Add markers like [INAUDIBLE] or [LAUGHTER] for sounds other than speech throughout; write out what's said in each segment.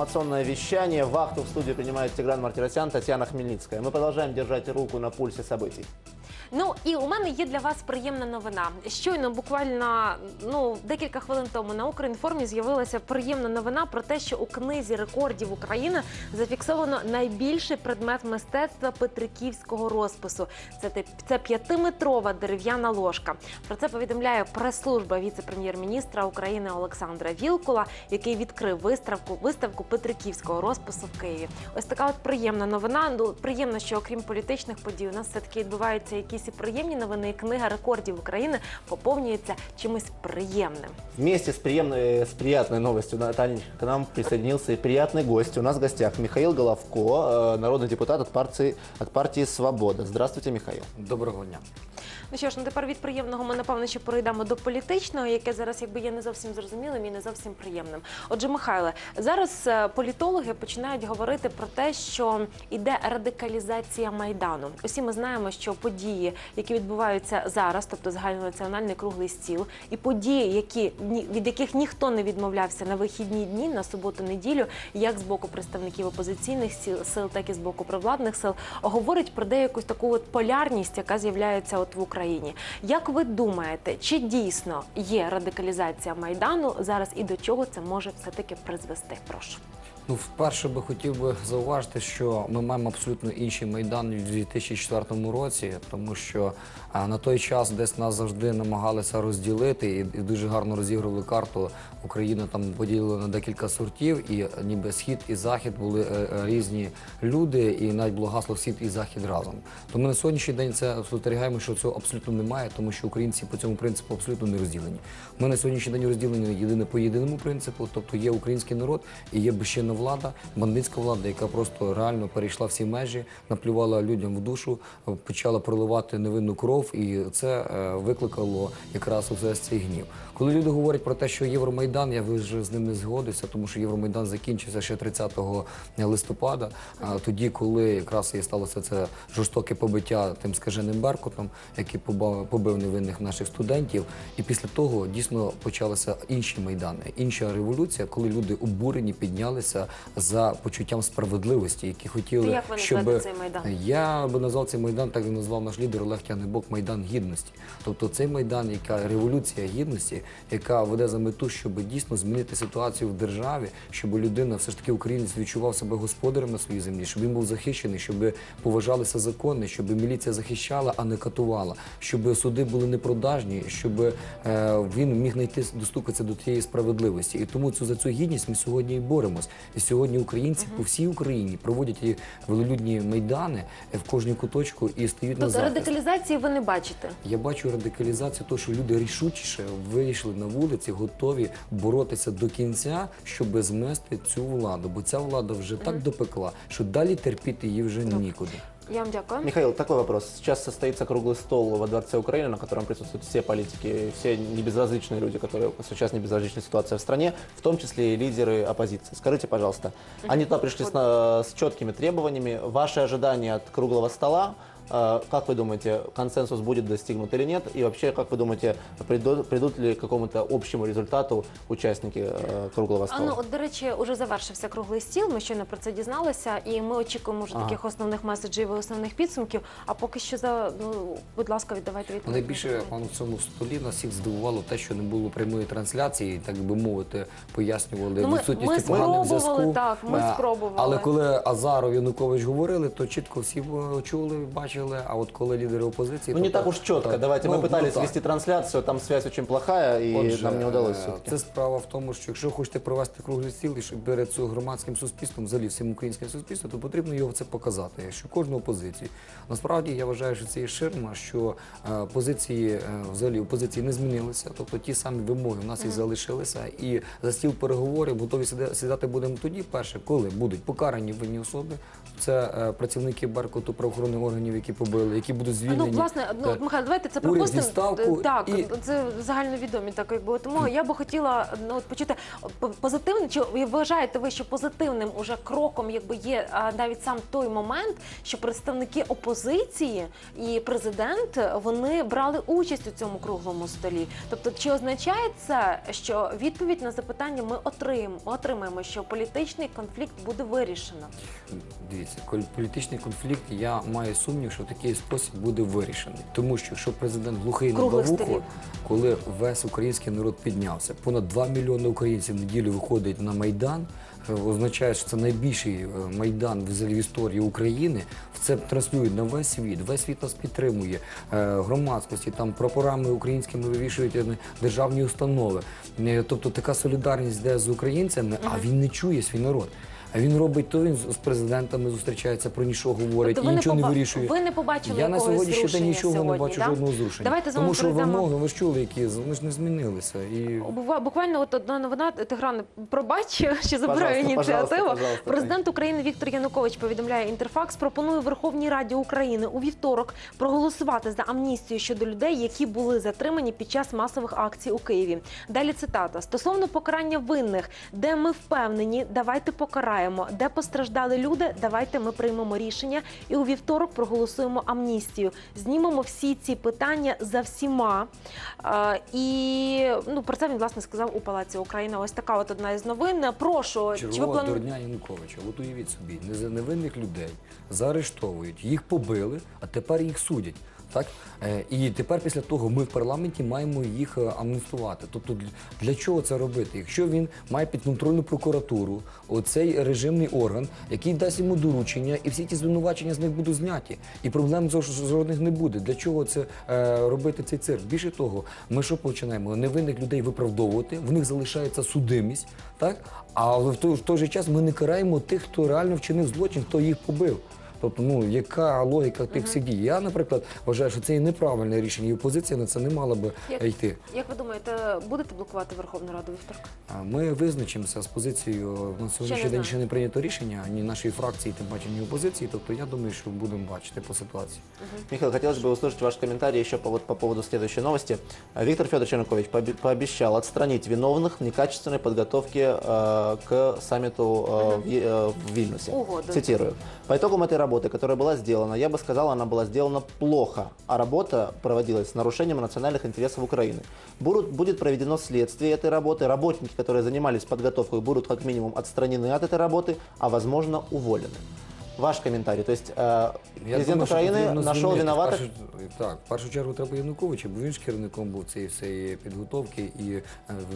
информационное вещание. Вахту в студии принимает Тигран Мартиросян, Татьяна Хмельницкая. Мы продолжаем держать руку на пульсе событий. Ну і у мене є для вас приємна новина. Щойно, буквально ну декілька хвилин тому на Укрінформі з'явилася приємна новина про те, що у книзі рекордів України зафіксовано найбільший предмет мистецтва петриківського розпису. Це це п'ятиметрова дерев'яна ложка. Про це повідомляє прес-служба віце-прем'єр-міністра України Олександра Вілкула, який відкрив виставку виставку петриківського розпису в Києві. Ось така от приємна новина. Ну приємно, що окрім політичних подій, у нас все таки відбуваються якісь і приємні новини. І книга рекордів України поповнюється чимось приємним. Вместе с, приемной, с приятной новостью, Наталья, к нам присоединился и приятный гость. У нас в гостях Михаил Головко, э, народный депутат от партии, от партии «Свобода». Здравствуйте, Михаил. Доброго дня. Ну що ж, ну тепер від приємного ми напевно ще перейдемо до політичного, яке зараз якби є не зовсім зрозумілим і не зовсім приємним. Отже, Михайле, зараз е, політологи починають говорити про те, що іде радикалізація майдану. Усі ми знаємо, що події, які відбуваються зараз, тобто загальнонаціональний круглий стіл, і події, які від яких ніхто не відмовлявся на вихідні дні, на суботу-неділю, як з боку представників опозиційних сил, так і з боку провладних сил, говорить про деяку таку от полярність, яка з'являється от в Україні. Як ви думаєте, чи дійсно є радикалізація майдану зараз і до чого це може все таки призвести? Прошу. Ну, вперше би хотів би зауважити, що ми маємо абсолютно інший майдан у 2004 році, тому що на той час десь нас завжди намагалися розділити і, дуже гарно розігрували карту. Україну там поділили на декілька сортів, і ніби схід і захід були е, е, різні люди, і навіть було гасло схід і захід разом. Тому на сьогоднішній день це спостерігаємо, що цього абсолютно немає, тому що українці по цьому принципу абсолютно не розділені. Ми на сьогоднішній день розділені єдине по єдиному принципу, тобто є український народ і є безчинна влада, бандитська влада, яка просто реально перейшла всі межі, наплювала людям в душу, почала проливати невинну кров, і це е, викликало якраз усе цей гнів. Коли люди говорять про те, що Євромайдан, я вже з ним не згодився, тому що Євромайдан закінчився ще 30 листопада, а тоді, коли якраз і сталося це жорстоке побиття тим скаженим Беркутом, який побив невинних наших студентів. І після того дійсно почалися інші майдани, інша революція, коли люди обурені піднялися за почуттям справедливості, які хотіли, Як ви щоб цей майдан? я би назвав цей майдан, так як назвав наш лідер Олег Тягнебок, майдан гідності. Тобто цей майдан, яка революція гідності, яка веде за мету, щоб дійсно змінити ситуацію в державі, щоб людина, все ж таки українець, відчував себе господарем на своїй землі, щоб він був захищений, щоб поважалися закони, щоб міліція захищала, а не катувала, щоб суди були непродажні, щоб е, він міг знайти достукатися до тієї справедливості. І тому цю за цю гідність ми сьогодні і боремось. І сьогодні українці по всій Україні проводять і велолюдні майдани в кожній куточку і стають на Тобто захист. радикалізації ви не бачите? Я бачу радикалізацію, того, що люди рішучіше вийшли на вулиці, готові боротися до кінця, щоб змести цю владу. Бо ця влада вже так допекла, що далі терпіти її вже нікуди. Я вам дякую. Михаил, такой вопрос. Сейчас состоится круглый стол во Дворце Украины, на котором присутствуют все политики, все небезразличные люди, которые сейчас небезразличная ситуация в стране, в том числе и лидеры оппозиции. Скажите, пожалуйста, они туда пришли с, на- с четкими требованиями. Ваши ожидания от круглого стола, э, как вы думаете, консенсус будет достигнут или нет? И вообще, как вы думаете, придут, придут ли к какому-то общему результату участники э, круглого А стола? ну от до речі, уже завершився круглий стіл. Ми щойно про це дізналися, і ми очікуємо вже Ага. таких основних меседжів і основних підсумків. А поки що за ну будь ласка, віддавайте відповідь. Найбільше пану в цьому столі нас всіх здивувало те, що не було прямої трансляції, так би мовити, пояснювали Ну, ми- відсутністю ми поганих спробували, зв'язку. так, ми Е, спробували. Але коли Азаров Янукович говорили, то чітко всі е, чули, бачили. А от коли лідери опозиції, Ну, не то так уж четко. так. Давайте, Ну, мы пытались ну, вести трансляцию, там связь очень плохая, и Отже, нам не удалось е. Це справа в тому, що якщо хочете провести круглий стіл і щоб перед цим громадським суспільством, взагалі всім українським суспільством, то потрібно його це показати, що кожну опозицію. Насправді я вважаю, що це є ширма, що е, позиції е, взагалі опозиції не змінилися, тобто ті самі вимоги в нас і залишилися. І за стіл переговорів готові сідати будемо тоді, перше, коли будуть покарані винні особи. Це е, працівники Беркуту правоохоронних органів, які які побили, які будуть Ну, власне, ну, Михайло, давайте це пропустимо. Так, і- це загальновідомі, так якби. Тому я би хотіла ну, от почути позитивне, чи вважаєте ви, що позитивним уже кроком якби є а, навіть сам той момент, що представники опозиції і президент вони брали участь у цьому круглому столі. Тобто, чи означає це, що відповідь на запитання ми отримаємо, отримаємо, що політичний конфлікт буде вирішено? Дивіться, політичний конфлікт, я маю сумнів, що в такий спосіб буде вирішений. Тому що якщо президент глухий на бавуху, коли весь український народ піднявся, понад 2 мільйони українців в неділю виходить на Майдан, е, означає, що це найбільший е, майдан в історії України. Це транслюють на весь світ. Весь світ нас підтримує е, громадськості. Там прапорами українськими вивішують державні установи. Тобто така солідарність йде з українцями, а він не чує свій народ. А він робить то, він з президентами зустрічається, про нічого говорить Тобто і нічого не поба- вирішує. ви не побачили Я на сьогоднішній день нічого сьогодні, не бачу, да? жодного зрушення. Давайте з вами Тому що перейдемо- вимоги, ви ж чули, які вони ж не змінилися. І Буквально от одна новина Тигран, пробач, [LAUGHS] що забираю ініціативу. Президент України Віктор Янукович повідомляє Інтерфакс. Пропонує Верховній Раді України у вівторок проголосувати за амністію щодо людей, які були затримані під час масових акцій у Києві. Далі цитата стосовно покарання винних, де ми впевнені, давайте покараємо, де постраждали люди, давайте ми приймемо рішення і у вівторок проголосуємо амністію. Знімемо всі ці питання за всіма. І ну про це він власне сказав у Палаці Україна. Ось така от одна із новин. Прошу, чи ви чергова дурня Януковича. От уявіть собі, невинних людей заарештовують, їх побили, а тепер їх судять. Так Е, і тепер після того ми в парламенті маємо їх е, амністувати. Тобто для- чого це робити? Якщо він має підконтрольну прокуратуру, оцей режимний орган, який дасть йому доручення, і всі ті звинувачення з них будуть зняті, і проблем зож- жодних не буде. Для чого це е, робити цей цирк? Більше того, ми що починаємо? Невинних людей виправдовувати, в них залишається судимість, так а в той, в той же час ми не караємо тих, хто реально вчинив злочин, хто їх побив. Тобто, ну яка логіка тих всіх дій? Я, наприклад, вважаю, що це є неправильне рішення, і опозиція на це не мала би Як- е, йти. Як ви думаєте, будете блокувати Верховну Раду вівторка? А Ми визначимося з позицією. На сьогоднішній не день знаю. ще не прийнято рішення ні нашої фракції, тим паче ні опозиції. Тобто я думаю, що будемо бачити по ситуації. Михаил, хотелось бы услышать ваш комментарий еще по, вот, по поводу следующей новости. А, Виктор Федорович Янукович пообе- пообещал отстранить виновных в некачественной подготовке э, к саммиту э, в, Е- э, в Вильнюсе. Угоду. Цитирую. По итогам этой работы, которая была сделана, я бы сказал, она была сделана плохо, а работа проводилась с нарушением национальных интересов Украины. Будут, будет проведено следствие этой работы. Работники, которые занимались подготовкой, будут как минимум отстранены от этой работы, а возможно уволены. Ваш комментарий. То есть э, президент думаю, що Украины потрібно нашел змінити. виноватых В першу, так, в першу чергу треба Януковича, бо він ж керівником був цієї всієї підготовки і е,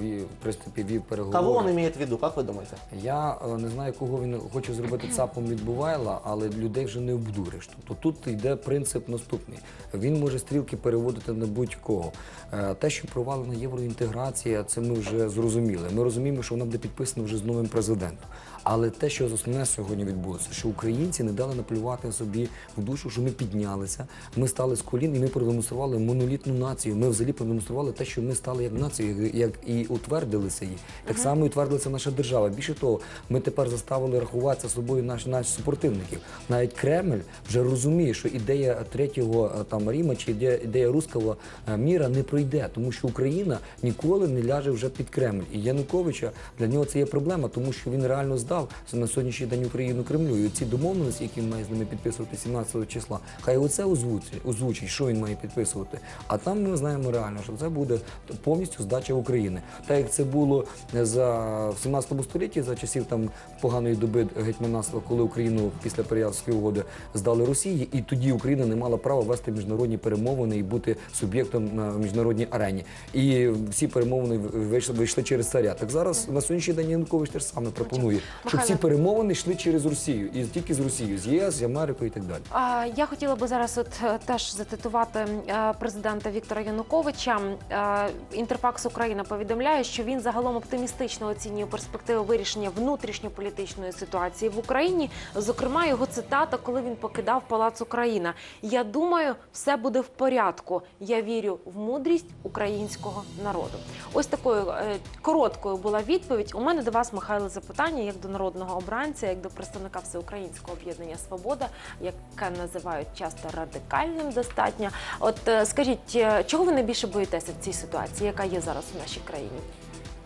вів, в принципі вів переговори. Кого он имеет в виду, как вы думаете? Я е, не знаю, кого він хоче зробити ЦАПом від Бувайла, але людей вже не обдуриш. Тобто тут йде принцип наступний. Він може стрілки переводити на будь-кого. Е, Те, що провалена євроінтеграція, це ми вже зрозуміли. Ми розуміємо, що вона буде підписана вже з новим президентом. Але те, що основне сьогодні відбулося, що українці не дали наплювати собі в душу, що ми піднялися, ми стали з колін і ми продемонстрували монолітну націю. Ми взагалі продемонстрували те, що ми стали як нація, як- і утвердилися її. Так само і утвердилася наша держава. Більше того, ми тепер заставили рахуватися собою наші наших супротивників. Навіть Кремль вже розуміє, що ідея третього е, там Ріма чи ідея, ідея руського е, міра не пройде, тому що Україна ніколи не ляже вже під Кремль. І Януковича для нього це є проблема, тому що він реально здав на сьогоднішній день Україну Кремлю. І ці домовленості, які він має з ними підписувати 17 числа, хай оце озвучить, озвучить, що він має підписувати. А там ми знаємо реально, що це буде повністю здача України. Так як це було за в 17 столітті, за часів там поганої доби гетьманства, коли Україну після Переяславської угоди здали Росії, і тоді Україна не мала права вести міжнародні перемовини і бути суб'єктом на міжнародній арені. І всі перемовини вийшли, вийшли через царя. Так зараз на сьогоднішній день Янукович теж саме пропонує, щоб всі перемовини йшли через Росію, і тільки з Росією, з ЄС, з Америкою і так далі. А, Я хотіла би зараз от е, теж зацитувати е, президента Віктора Януковича. Е, Інтерфакс Україна повідомляє, що він загалом оптимістично оцінює перспективи вирішення внутрішньополітичної ситуації в Україні. Зокрема, його цитата, коли він покидав Палац Україна. Я думаю, все буде в порядку. Я вірю в мудрість українського народу. Ось такою е, короткою була відповідь. У мене до вас, Михайло, запитання як до народного обранця, як до представника всеукраїнського об'єднання Свобода, яке називають часто радикальним достатньо. От е, скажіть, е, чого ви найбільше боїтеся в цій ситуації, яка є зараз в нашій країні?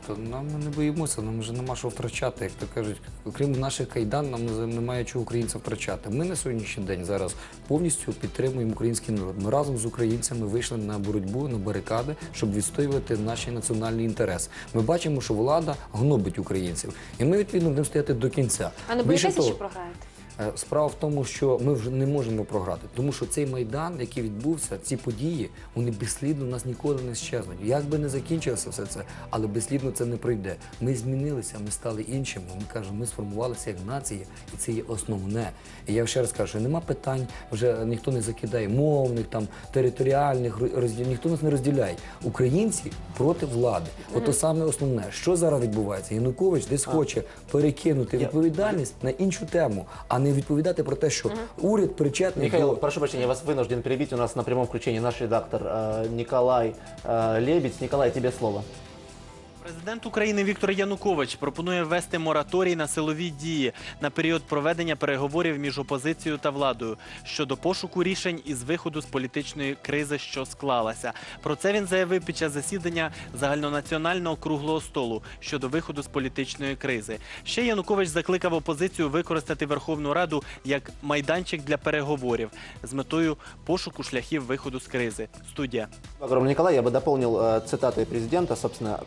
То нам ми не боїмося, нам вже нема що втрачати. Як то кажуть, окрім наших кайдан, нам немає чого українців втрачати. Ми на сьогоднішній день зараз повністю підтримуємо український народ. Ми разом з українцями вийшли на боротьбу, на барикади, щоб відстоювати наші національні інтереси. Ми бачимо, що влада гнобить українців, і ми відповідно будемо стояти до кінця. А не боїтеся, що програєте? Е, Справа в тому, що ми вже не можемо програти, тому що цей майдан, який відбувся, ці події, вони безслідно у нас ніколи не щезнуть. Як би не закінчилося все це, але безслідно це не пройде. Ми змінилися, ми стали іншими. Ми кажемо, ми сформувалися як нація, і це є основне. І я ще раз кажу, що нема питань, вже ніхто не закидає мовних, там територіальних розділ, ніхто нас не розділяє. Українці проти влади. Ото саме основне, що зараз відбувається. Янукович десь хоче перекинути відповідальність на іншу тему, а не відповідати про те, що уряд причетний Михаил, до прошу прощения, я вас вынужден перебить. У нас на прямом включении наш редактор э, Николай э, Лебедь. Николай, тебе слово. Президент України Віктор Янукович пропонує ввести мораторій на силові дії на період проведення переговорів між опозицією та владою щодо пошуку рішень із виходу з політичної кризи, що склалася. Про це він заявив під час засідання загальнонаціонального круглого столу щодо виходу з політичної кризи. Ще Янукович закликав опозицію використати Верховну Раду як майданчик для переговорів з метою пошуку шляхів виходу з кризи. Студія. Николай, я бы дополнил э, цитатой президента. Собственно,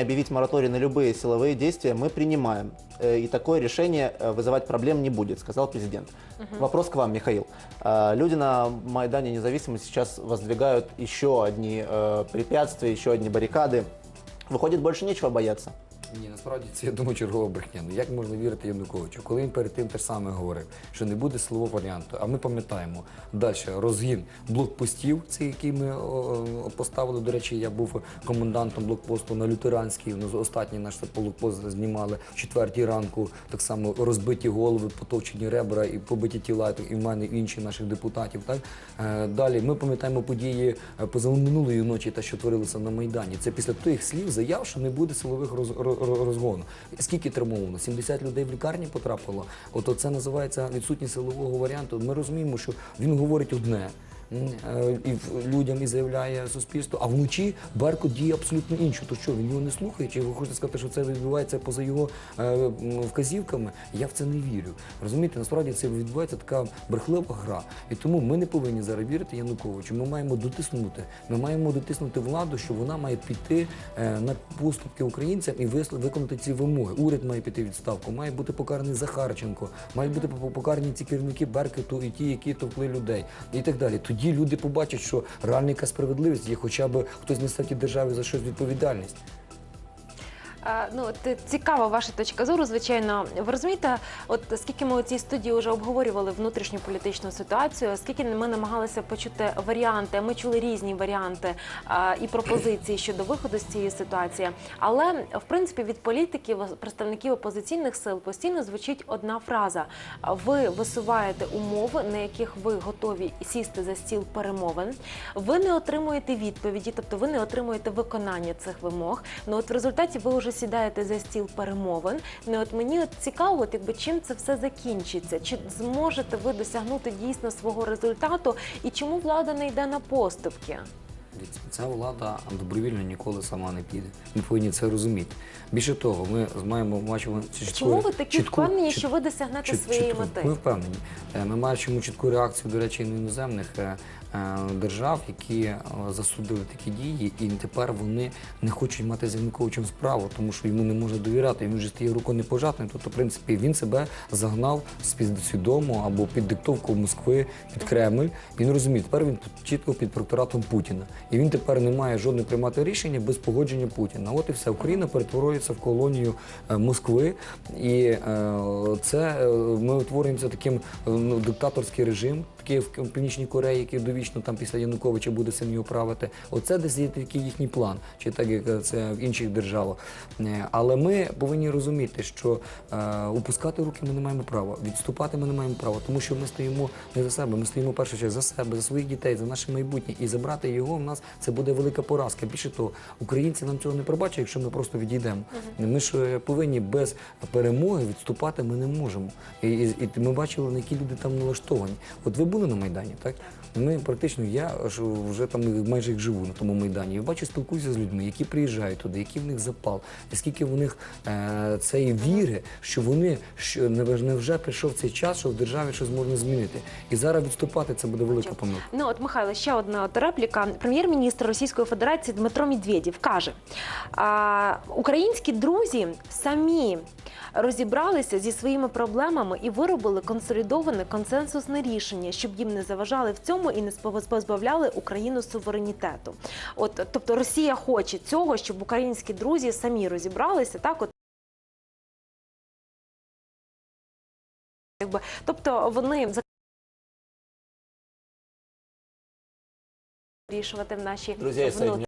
предложение объявить мораторий на любые силовые действия мы принимаем. Э, и такое решение э, вызывать проблем не будет, сказал президент. Вопрос к вам, Михаил. Э, люди на Майдане Независимости сейчас воздвигают еще одни препятствия, еще одни баррикады. Выходит, больше нечего бояться. Ні, насправді це я думаю чергова брехня. Ну як можна вірити Януковичу, коли він перед тим те ж саме говорив, що не буде силового варіанту. А ми пам'ятаємо далі розгін блокпостів, цей який ми о, поставили. До речі, я був комендантом блокпосту на лютеранській. Ну, останній наш блокпост знімали в четвертій ранку. Так само розбиті голови, потовчені ребра і побиті тіла, і в мене і інших наших депутатів. Так Е, далі ми пам'ятаємо події е, позаминулої ночі, те, що творилося на майдані. Це після тих слів заяв, що не буде силових роз, ро- ро- розгону. Скільки травмовано? 70 людей в лікарні потрапило. От це називається відсутність силового варіанту. Ми розуміємо, що він говорить одне. Е, І людям і заявляє суспільство, а вночі Беркут діє абсолютно інше. То що він його не слухає? Чи ви хочете сказати, що це відбувається поза його е, вказівками? Я в це не вірю. Розумієте, насправді це відбувається така брехлива гра. І тому ми не повинні зараз вірити Януковичу. Ми маємо дотиснути. Ми маємо дотиснути владу, що вона має піти е, на поступки українцям і виконати ці вимоги. Уряд має піти відставку, має бути покараний Захарченко, мають бути по- покарані ці керівники Беркету і ті, які товкли людей, і так далі. Люди побачать, що реальна справедливість є, хоча б хтось несе в тій державі за щось відповідальність. Ну, от, е, цікава ваша точка зору, звичайно. Ви розумієте, от скільки ми у цій студії вже обговорювали внутрішню політичну ситуацію, скільки ми намагалися почути варіанти, ми чули різні варіанти і пропозиції щодо виходу з цієї ситуації. Але в принципі від політиків, представників опозиційних сил постійно звучить одна фраза: ви висуваєте умови, на яких ви готові сісти за стіл перемовин. Ви не отримуєте відповіді, тобто ви не отримуєте виконання цих вимог. Ну от в результаті ви вже сідаєте за стіл перемовин. Ну от мені от цікаво, от якби чим це все закінчиться? Чи зможете ви досягнути дійсно свого результату? І чому влада не йде на поступки? Ця влада добровільно ніколи сама не піде. Ми повинні це розуміти. Більше того, ми маємо бачимо чітку, Чому ви такі чітку- впевнені, чіт- що ви досягнете чіт- своєї чітку. мети? Ми впевнені. Е, Ми бачимо чітку реакцію, до речі, іноземних е, держав, які е, засудили такі дії, і тепер вони не хочуть мати з Януковичем справу, тому що йому не можна довіряти. Він вже стає руконепожатним. Тобто, в принципі, він себе загнав свідомо або під диктовку Москви, під Кремль. Він розуміє, тепер він чітко під прокуратом Путіна. І він тепер не має жодного приймати рішення без погодження Путіна. От і все. Україна перетворюється в колонію е, Москви, і е, це е, ми утворюємося таким е, ну, диктаторський режим, такий в Північній Кореї, який довів довічно там після Януковича буде його правити. Оце десь є такий їхній план, чи так як це в інших державах. Е, Але ми повинні розуміти, що е, опускати руки ми не маємо права, відступати ми не маємо права, тому що ми стоїмо не за себе, ми стоїмо першу чергу за себе, за своїх дітей, за наше майбутнє. І забрати його в нас це буде велика поразка. Більше того, українці нам цього не пробачать, якщо ми просто відійдемо. Ми ж е, повинні без перемоги відступати ми не можемо. І, і, і ми бачили, на які люди там налаштовані. От ви були на Майдані, так? Ми практично, я ж вже там майже як живу на тому Майдані. Я бачу, спілкуюся з людьми, які приїжджають туди, який в них запал, і скільки в них е, цієї віри, що вони що невже прийшов цей час, що в державі щось можна змінити. І зараз відступати це буде велика помилка. Ну от Михайло, ще одна от репліка. Прем'єр-міністр Російської Федерації Дмитро Медведєв каже: а, українські друзі самі розібралися зі своїми проблемами і виробили консолідоване консенсусне рішення, щоб їм не заважали в цьому і не позбавляли Україну суверенітету. От тобто Росія хоче цього, щоб українські друзі самі розібралися. Так, от якби тобто вони вирішувати в наші Друзі,